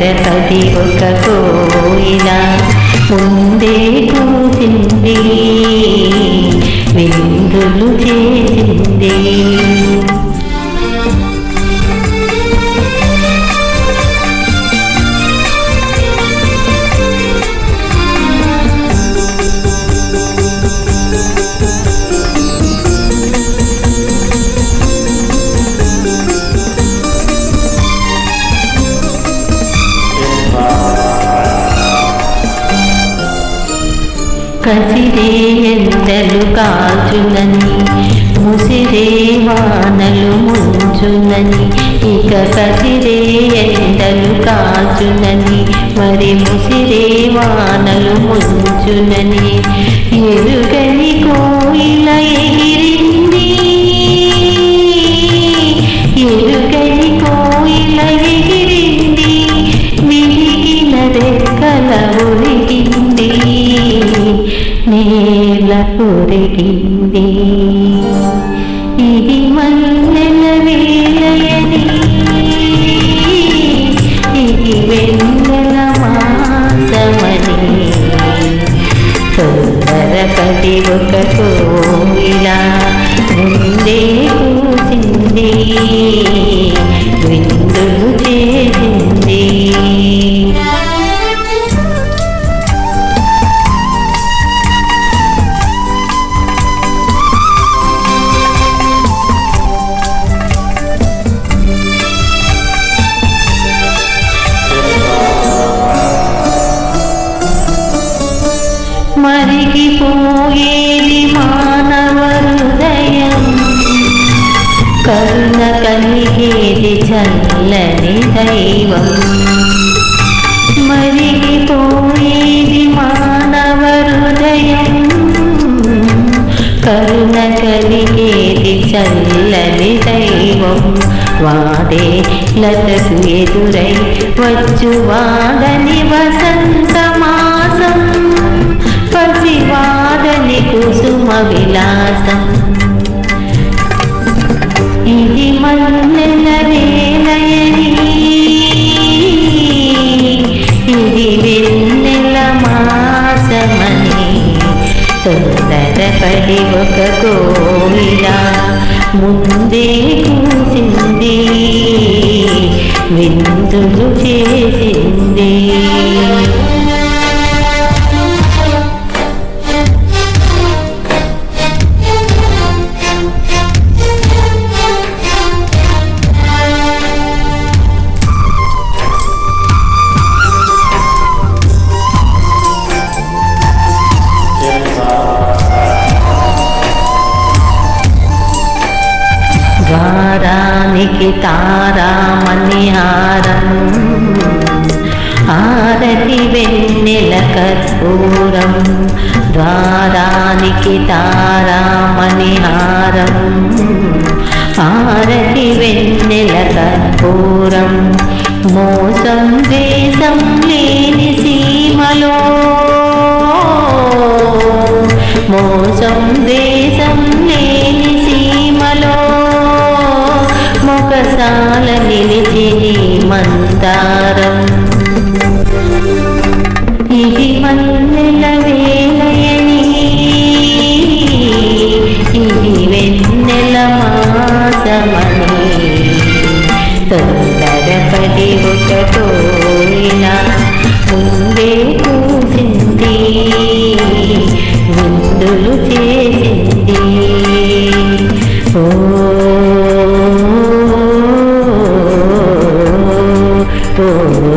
తొందర ఒక కోయిల ముందే కసిరే ఎండలు కాచునని ముసిరే వానలు ముంచునని ఇక కసిరే ఎండలు కాచునని మరి ముసిరే వానలు ముంచునని ఎరుగని కోయిలయే పొరిగింది ఇది మల్లెల వేలయని. ఇది వెన్నెల మాసమని. తొందరపడి ఒక కోయిలా ముందే కూసింది దైవం. మరిగిపోయేది మానవ హృదయం కరుణ కలిగేది చల్లని దైవం. వాడే లతకు ఎదురై వచ్చు వాడని వసంత మాసం. పసివాడని కుసుమ విలాస ఒక కోయిల ముందే కూసింది విందులు చేసింది ద్వారానికి తారామణిహారం. ఆరతి వెన్నెల కర్పూరం ద్వారానికి తారామణిహారం. ఆరతి వెన్నెల కర్పూరం మోసం దేశం లేని సీమలో. మోసం దేశం ఇది మందారం. ఇది మల్లెల వేలయని. ఇది వెన్నెల మాసమని. తొందరపడి ఒకటోయిన ముందే కూసింది విందులు చేసింది. ఓ తో